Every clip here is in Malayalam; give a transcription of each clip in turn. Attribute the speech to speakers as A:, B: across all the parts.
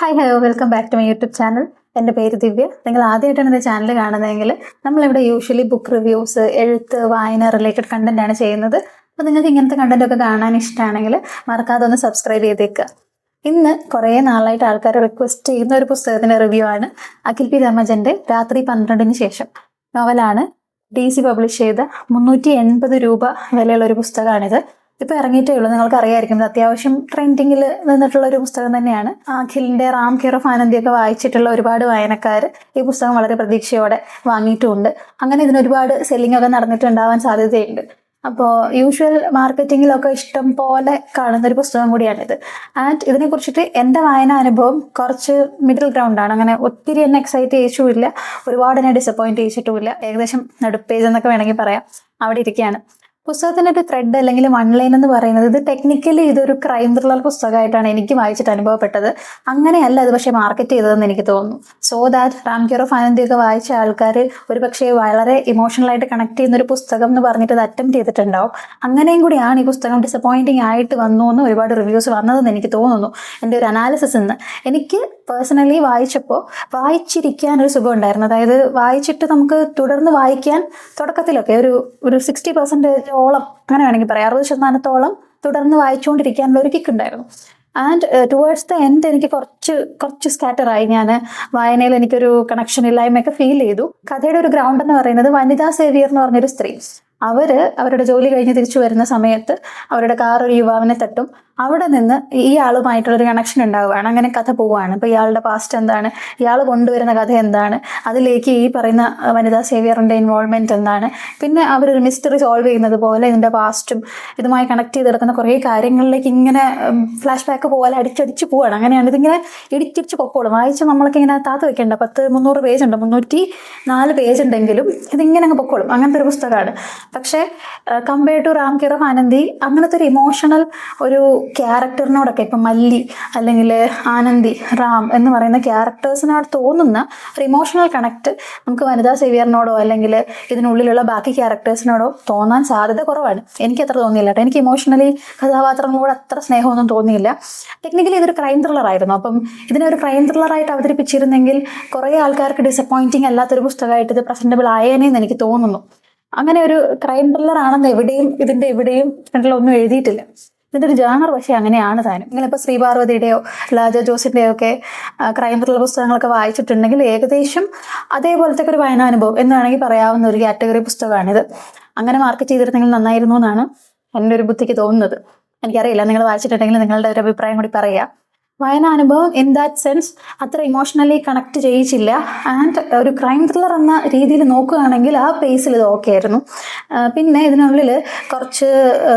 A: Hi hello welcome back to my YouTube channel എന്റെ പേര് ദിവ്യ. നിങ്ങൾ ആദ്യമായിട്ടാണ് എന്റെ ചാനൽ കാണുന്നതെങ്കിൽ നമ്മളിവിടെ യൂഷ്വലി ബുക്ക് റിവ്യൂസ് എഴുത്ത് വായന റിലേറ്റഡ് കണ്ടന്റ് ആണ് ചെയ്യുന്നത്. അപ്പോൾ നിങ്ങൾക്ക് ഇങ്ങനത്തെ കണ്ടന്റൊക്കെ കാണാൻ ഇഷ്ടമാണെങ്കിൽ മറക്കാതെ ഒന്ന് സബ്സ്ക്രൈബ് ചെയ്തേക്കുക ഇന്ന് കുറേ നാളായിട്ട് ആൾക്കാർ റിക്വസ്റ്റ് ചെയ്യുന്ന ഒരു പുസ്തകത്തിന്റെ റിവ്യൂ ആണ് അഖിൽ പി ധർമ്മജന്റെ രാത്രി പന്ത്രണ്ടിന് ശേഷം. നോവലാണ് ഡി സി പബ്ലിഷ് ചെയ്ത മുന്നൂറ്റി എൺപത് രൂപ വിലയുള്ള ഒരു പുസ്തകമാണിത്. ഇപ്പൊ ഇറങ്ങിയിട്ടേ ഉള്ളൂ. നിങ്ങൾക്ക് അറിയായിരിക്കും അത്യാവശ്യം ട്രെൻഡിങ്ങിൽ നിന്നിട്ടുള്ള ഒരു പുസ്തകം തന്നെയാണ്. അഖിലിന്റെ റാം കെയർ ഓഫ് ആനന്ദിയൊക്കെ വായിച്ചിട്ടുള്ള ഒരുപാട് വായനക്കാർ ഈ പുസ്തകം വളരെ പ്രതീക്ഷയോടെ വാങ്ങിയിട്ടുമുണ്ട് അങ്ങനെ ഇതിനൊരുപാട് സെല്ലിംഗ് ഒക്കെ നടന്നിട്ടുണ്ടാവാൻ സാധ്യതയുണ്ട്. അപ്പോൾ യൂഷ്വൽ മാർക്കറ്റിങ്ങിലൊക്കെ ഇഷ്ടം പോലെ കാണുന്ന ഒരു പുസ്തകം കൂടിയാണിത്. ആൻഡ് ഇതിനെ കുറിച്ചിട്ട് എന്റെ വായന അനുഭവം കുറച്ച് മിഡിൽ ഗ്രൗണ്ടാണ് അങ്ങനെ ഒത്തിരി എന്നെ എക്സൈറ്റ് ചെയ്യിച്ചുമില്ല ഒരുപാട് എന്നെ ഡിസപ്പോയിന്റ് ചെയ്യിച്ചിട്ടുമില്ല. ഏകദേശം നടുപ്പേജ് എന്നൊക്കെ വേണമെങ്കിൽ പറയാം. അവിടെ ഇരിക്കുകയാണ്. പുസ്തകത്തിന്റെ ഒരു ത്രെഡ് അല്ലെങ്കിൽ വൺ ലൈൻ എന്ന് പറയുന്നത് ഇത് ടെക്നിക്കലി ഇതൊരു ക്രൈം ത്രില്ലർ പുസ്തകമായിട്ടാണ് എനിക്ക് വായിച്ചിട്ട് അനുഭവപ്പെട്ടത്. അങ്ങനെയല്ല അത് പക്ഷേ മാർക്കറ്റ് ചെയ്തതെന്ന് എനിക്ക് തോന്നുന്നു. So that Ram care of ആനന്ദിയൊക്കെ വായിച്ച ആൾക്കാർ ഒരു പക്ഷേ വളരെ ഇമോഷണലായിട്ട് കണക്ട് ചെയ്യുന്ന ഒരു പുസ്തകം എന്ന് പറഞ്ഞിട്ട് അത് അറ്റംപ്റ്റ് ചെയ്തിട്ടുണ്ടാവും. അങ്ങനെയും കൂടിയാണ് ഈ പുസ്തകം ഡിസപ്പോയിന്റിങ് ആയിട്ട് വന്നു എന്ന് ഒരുപാട് റിവ്യൂസ് വന്നതെന്ന് എനിക്ക് തോന്നുന്നു. എന്റെ ഒരു അനാലിസിസ് എന്ന് എനിക്ക് പേഴ്സണലി വായിച്ചപ്പോൾ വായിച്ചിരിക്കാൻ ഒരു സുഖം ഉണ്ടായിരുന്നു അതായത് വായിച്ചിട്ട് നമുക്ക് തുടർന്ന് വായിക്കാൻ തുടക്കത്തിലൊക്കെ ഒരു ഒരു സിക്സ്റ്റി പെർസെന്റേജോളം അങ്ങനെ വേണമെങ്കിൽ പറയാം. അറുപത് ശതമാനത്തോളം തുടർന്ന് വായിച്ചുകൊണ്ടിരിക്കാനുള്ള ഒരു കിക്ക് ഉണ്ടായിരുന്നു. ആൻഡ് ടുവേർഡ്സ് ദ എൻഡ് എനിക്ക് കുറച്ച് കുറച്ച് സ്കാറ്റർ ആയി. ഞാൻ വായനയിൽ എനിക്കൊരു കണക്ഷൻ ഇല്ലായ്മയൊക്കെ ഫീൽ ചെയ്തു. കഥയുടെ ഒരു ഗ്രൗണ്ട് എന്ന് പറയുന്നത് വനിതാ സേവിയർ എന്ന് പറഞ്ഞൊരു സ്ത്രീ. അവർ അവരുടെ ജോലി കഴിഞ്ഞ് തിരിച്ചു വരുന്ന സമയത്ത് അവരുടെ കാർ ഒരു യുവാവിനെ തട്ടും. അവിടെ നിന്ന് ഈ ആളുമായിട്ടുള്ളൊരു കണക്ഷൻ ഉണ്ടാവുകയാണ്. അങ്ങനെ കഥ പോവുകയാണ്. ഇപ്പൊ ഇയാളുടെ പാസ്റ്റ് എന്താണ്? ഇയാൾ കൊണ്ടുവരുന്ന കഥ എന്താണ്? അതിലേക്ക് ഈ പറയുന്ന വനിതാ സേവിയറിന്റെ ഇൻവോൾവ്മെന്റ് എന്താണ്? പിന്നെ അവരൊരു മിസ്റ്ററി സോൾവ് ചെയ്യുന്നത് പോലെ ഇതിന്റെ പാസ്റ്റും ഇതുമായി കണക്ട് ചെയ്ത് കിടക്കുന്ന കുറേ കാര്യങ്ങളിലേക്ക് ഇങ്ങനെ ഫ്ലാഷ് ബാക്ക് പോലെ അടിച്ചടിച്ച് പോവാണ് അങ്ങനെയാണ് ഇതിങ്ങനെ ഇടിച്ചിടിച്ച് പൊക്കോളും. വായിച്ച് നമ്മളൊക്കെ ഇങ്ങനെ താത്ത് വെക്കേണ്ട. പത്ത് മുന്നൂറ് പേജ് ഉണ്ട്. മുന്നൂറ്റി നാല് പേജ് ഉണ്ടെങ്കിലും ഇതിങ്ങനെ അങ്ങ് പൊക്കോളും. അങ്ങനത്തെ ഒരു പുസ്തകമാണ്. പക്ഷേ കമ്പയർ ടു റാം കിറോ ആനന്ദി അങ്ങനത്തെ ഒരു ഇമോഷണൽ ഒരു ക്യാരക്ടറിനോടൊക്കെ ഇപ്പം മല്ലി അല്ലെങ്കിൽ ആനന്ദി റാം എന്ന് പറയുന്ന ക്യാരക്ടേഴ്സിനോട് തോന്നുന്ന ഒരു ഇമോഷണൽ കണക്ട് നമുക്ക് വനിതാ സേവിയറിനോടോ അല്ലെങ്കിൽ ഇതിനുള്ളിലുള്ള ബാക്കി ക്യാരക്ടേഴ്സിനോടോ തോന്നാൻ സാധ്യത കുറവാണ്. എനിക്ക് അത്ര തോന്നിയില്ല എനിക്ക് ഇമോഷണലി കഥാപാത്രങ്ങളോട് അത്ര സ്നേഹമൊന്നും തോന്നിയില്ല. ടെക്നിക്കലി ഇതൊരു ക്രൈം ത്രില്ലർ ആയിരുന്നു. അപ്പം ഇതിനെ ഒരു ക്രൈം ത്രില്ലറായിട്ട് അവതരിപ്പിച്ചിരുന്നെങ്കിൽ കുറേ ആൾക്കാർക്ക് ഡിസപ്പോയിന്റിങ് അല്ലാത്തൊരു പുസ്തകമായിട്ട് ഇത് പ്രസന്റബിൾ ആയേനെന്ന് എനിക്ക് തോന്നുന്നു. അങ്ങനെ ഒരു ക്രൈം ത്രില്ലർ ആണെന്ന് എവിടെയും ഇതിന്റെ എവിടെയും ഒന്നും എഴുതിയിട്ടില്ല. ഇതിന്റെ ഒരു ജാണർ പക്ഷേ അങ്ങനെയാണ് താനും. നിങ്ങളിപ്പോൾ ശ്രീപാർവതിയുടെയോ ലാജ ജോസിന്റെയോ ഒക്കെ ക്രൈം ത്രില്ലർ പുസ്തകങ്ങളൊക്കെ വായിച്ചിട്ടുണ്ടെങ്കിൽ ഏകദേശം അതേപോലത്തെ ഒരു വായനാനുഭവം എന്ന് വേണമെങ്കിൽ പറയാവുന്ന ഒരു കാറ്റഗറി പുസ്തകമാണിത്. അങ്ങനെ മാർക്ക് ചെയ്തിരുന്നെങ്കിൽ നന്നായിരുന്നു എന്നാണ് എന്റെ ഒരു ബുദ്ധിക്ക് തോന്നുന്നത്. എനിക്കറിയില്ല നിങ്ങൾ വായിച്ചിട്ടുണ്ടെങ്കിൽ നിങ്ങളുടെ ഒരു അഭിപ്രായം കൂടി പറയാം. വായനാനുഭവം ഇൻ ദാറ്റ് സെൻസ് അത്ര ഇമോഷണലി കണക്ട് ചെയ്യിച്ചില്ല. ആൻഡ് ഒരു ക്രൈം ത്രില്ലർ എന്ന രീതിയിൽ നോക്കുകയാണെങ്കിൽ ആ പേസിൽ ഇത് ഓക്കെ ആയിരുന്നു. പിന്നെ ഇതിനുള്ളിൽ കുറച്ച്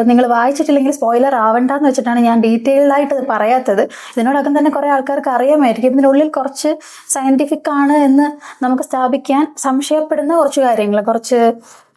A: നിങ്ങൾ വായിച്ചിട്ടില്ലെങ്കിൽ സ്പോയിലർ ആവണ്ടെന്ന് വെച്ചിട്ടാണ് ഞാൻ ഡീറ്റെയിൽഡ് ആയിട്ട് ഇത് പറയാത്തത്. ഇതിനോടകം തന്നെ കുറേ ആൾക്കാർക്ക് അറിയാമായിരിക്കും. ഇതിനുള്ളിൽ കുറച്ച് സയന്റിഫിക് ആണ് എന്ന് നമുക്ക് സ്ഥാപിക്കാൻ സംശയപ്പെടുന്ന കുറച്ച് കാര്യങ്ങൾ കുറച്ച്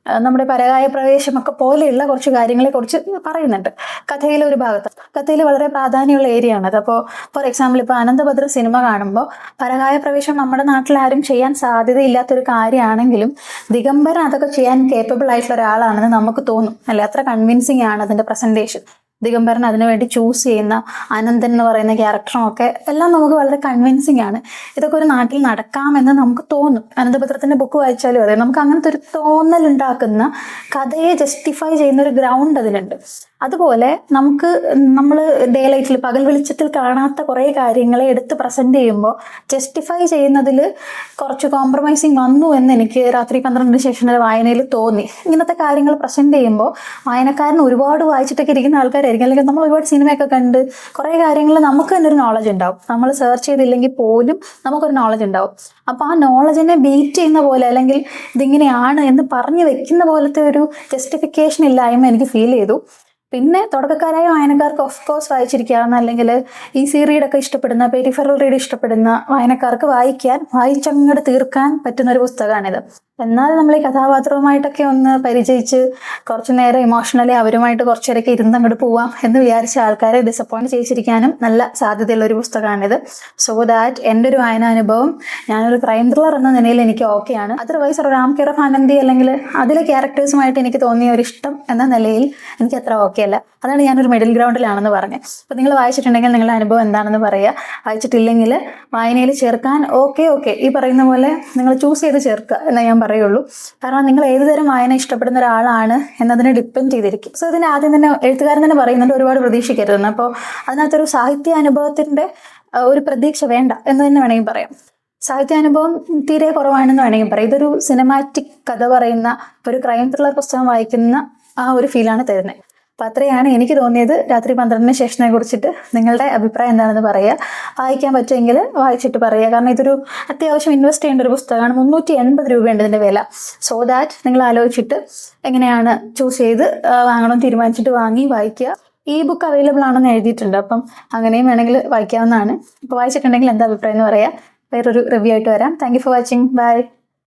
A: നമ്മുടെ പരകായ പ്രവേശമൊക്കെ പോലെയുള്ള കുറച്ച് കാര്യങ്ങളെ കുറിച്ച് പറയുന്നുണ്ട്. കഥയിലെ ഒരു ഭാഗത്ത്. കഥയിൽ വളരെ പ്രാധാന്യമുള്ള ഏരിയ ആണ്. അപ്പോൾ ഫോർ എക്സാമ്പിൾ ഇപ്പോൾ അനന്തഭദ്ര സിനിമ കാണുമ്പോൾ പരകായ പ്രവേശം നമ്മുടെ നാട്ടിൽ ആരും ചെയ്യാൻ സാധ്യതയില്ലാത്തൊരു കാര്യമാണെങ്കിലും ദിഗംബരൻ അതൊക്കെ ചെയ്യാൻ കേപ്പബിൾ ആയിട്ടുള്ള ഒരാളാണെന്ന് നമുക്ക് തോന്നും. അല്ലെ? അത്ര കൺവിൻസിങ് ആണ് അതിന്റെ പ്രസന്റേഷൻ ദിഗംബരൻ അതിനുവേണ്ടി ചൂസ് ചെയ്യുന്ന അനന്തൻ എന്ന് പറയുന്ന ക്യാരക്ടറും ഒക്കെ എല്ലാം നമുക്ക് വളരെ കൺവിൻസിങ് ആണ്. ഇതൊക്കെ ഒരു നാട്ടിൽ നടക്കാമെന്ന് നമുക്ക് തോന്നും. അനന്തപത്രത്തിന്റെ ബുക്ക് വായിച്ചാലും അതെ നമുക്ക് അങ്ങനത്തെ ഒരു തോന്നൽ ഉണ്ടാക്കുന്ന കഥയെ ജസ്റ്റിഫൈ ചെയ്യുന്ന ഒരു ഗ്രൗണ്ട് അതിലുണ്ട് അതുപോലെ നമുക്ക് നമ്മൾ ഡേ ലൈറ്റിൽ പകൽ വെളിച്ചത്തിൽ കാണാത്ത കുറേ കാര്യങ്ങളെ എടുത്ത് പ്രസന്റ് ചെയ്യുമ്പോൾ ജസ്റ്റിഫൈ ചെയ്യുന്നതിൽ കുറച്ച് കോംപ്രമൈസിങ് വന്നു എന്ന് എനിക്ക് രാത്രി പന്ത്രണ്ടിന് ശേഷം വായനയിൽ തോന്നി. ഇങ്ങനത്തെ കാര്യങ്ങൾ പ്രസന്റ് ചെയ്യുമ്പോൾ വായനക്കാരൻ ഒരുപാട് വായിച്ചിട്ടൊക്കെ ഇരിക്കുന്ന ആൾക്കാരായിരിക്കും അല്ലെങ്കിൽ നമ്മൾ ഒരുപാട് സിനിമയൊക്കെ കണ്ട് കുറേ കാര്യങ്ങൾ നമുക്ക് തന്നെ ഒരു നോളജ് ഉണ്ടാവും. നമ്മൾ സെർച്ച് ചെയ്തില്ലെങ്കിൽ പോലും നമുക്കൊരു നോളജ് ഉണ്ടാവും. അപ്പോൾ ആ നോളജിനെ ബീറ്റ് ചെയ്യുന്ന പോലെ അല്ലെങ്കിൽ ഇതിങ്ങനെയാണ് എന്ന് പറഞ്ഞു വെക്കുന്ന പോലത്തെ ഒരു ജസ്റ്റിഫിക്കേഷൻ ഇല്ലായ്മ എനിക്ക് ഫീൽ ചെയ്തു. പിന്നെ തുടക്കക്കാരായ വായനക്കാർക്ക് ഓഫ് കോഴ്സ് വായിച്ചിരിക്കാവുന്ന അല്ലെങ്കിൽ ഈസി റീഡൊക്കെ ഇഷ്ടപ്പെടുന്ന പെരിഫറൽ റീഡ് ഇഷ്ടപ്പെടുന്ന വായനക്കാർക്ക് വായിക്കാൻ വായിച്ചങ്ങോട്ട് തീർക്കാൻ പറ്റുന്ന ഒരു പുസ്തകമാണിത്. എന്നാൽ നമ്മൾ ഈ കഥാപാത്രവുമായിട്ടൊക്കെ ഒന്ന് പരിചയിച്ച് കുറച്ചു നേരം ഇമോഷണലി അവരുമായിട്ട് കുറച്ചേരൊക്കെ ഇരുന്ന് അങ്ങോട്ട് പോവാം എന്ന് വിചാരിച്ച ആൾക്കാരെ ഡിസപ്പോയിന്റ് ചെയ്യിച്ചിരിക്കാനും നല്ല സാധ്യതയുള്ള ഒരു പുസ്തകമാണിത്. സോ ദാറ്റ് എന്റെ ഒരു വായനാനുഭവം ഞാനൊരു ക്രൈം ത്രില്ലർ എന്ന നിലയിൽ എനിക്ക് ഓക്കെയാണ് അതർവൈസ് റാം കെയർ കിറഫ് ആനന്ദി അല്ലെങ്കിൽ അതിലെ ക്യാരക്ടേഴ്സുമായിട്ട് എനിക്ക് തോന്നിയ ഒരു ഇഷ്ടം എന്ന നിലയിൽ എനിക്ക് അത്ര ഓക്കെ അല്ല. അതാണ് ഞാനൊരു മിഡിൽ ഗ്രൗണ്ടിലാണെന്ന് പറഞ്ഞത്. അപ്പോൾ നിങ്ങൾ വായിച്ചിട്ടുണ്ടെങ്കിൽ നിങ്ങളുടെ അനുഭവം എന്താണെന്ന് പറയുക. വായിച്ചിട്ടില്ലെങ്കിൽ വായനയിൽ ചേർക്കാൻ ഓക്കെ ഓക്കെ ഈ പറയുന്ന പോലെ നിങ്ങൾ ചൂസ് ചെയ്ത് ചേർക്കുക. എന്നാ ഞാൻ പറയുള്ളൂ. കാരണം നിങ്ങൾ ഏത് തരം വായന ഇഷ്ടപ്പെടുന്ന ഒരാളാണ് എന്നതിനെ ഡിപ്പെൻഡ് ചെയ്തിരിക്കും. സോ ഇതിന് ആദ്യം തന്നെ എഴുത്തുകാരൻ തന്നെ പറയുന്നുണ്ട് ഒരുപാട് പ്രതീക്ഷിക്കരുതെന്ന്. അപ്പോൾ അതിനകത്തൊരു സാഹിത്യ അനുഭവത്തിന്റെ ഒരു പ്രതീക്ഷ വേണ്ട എന്ന് തന്നെ വേണമെങ്കിൽ പറയാം. സാഹിത്യാനുഭവം തീരെ കുറവാണെന്ന് വേണമെങ്കിൽ പറയാം. ഇതൊരു സിനിമാറ്റിക് കഥ പറയുന്ന ഒരു ക്രൈം ത്രില്ലർ പുസ്തകം വായിക്കുന്ന ആ ഒരു ഫീലാണ് തരുന്നത്. അപ്പം അത്രയാണ് എനിക്ക് തോന്നിയത് രാത്രി പന്ത്രണ്ടിന് ശേഷനെ കുറിച്ചിട്ട്. നിങ്ങളുടെ അഭിപ്രായം എന്താണെന്ന് പറയുക. വായിക്കാൻ പറ്റുമെങ്കിൽ വായിച്ചിട്ട് പറയുക. കാരണം ഇതൊരു അത്യാവശ്യം ഇൻവെസ്റ്റ് ചെയ്യേണ്ട ഒരു പുസ്തകമാണ്. മുന്നൂറ്റി എൺപത് രൂപയുണ്ട് ഇതിന്റെ വില. സോ ദാറ്റ് നിങ്ങൾ ആലോചിച്ചിട്ട് എങ്ങനെയാണ് ചൂസ് ചെയ്ത് വാങ്ങണം തീരുമാനിച്ചിട്ട് വാങ്ങി വായിക്കുക. ഈ ബുക്ക് അവൈലബിൾ ആണെന്ന് എഴുതിയിട്ടുണ്ട്. അപ്പം അങ്ങനെയും വേണമെങ്കിൽ വായിക്കാവുന്നതാണ്. അപ്പോൾ വായിച്ചിട്ടുണ്ടെങ്കിൽ എന്താ അഭിപ്രായം എന്ന് പറയാം. വേറൊരു റിവ്യൂ ആയിട്ട് വരാം. Thank you for watching bye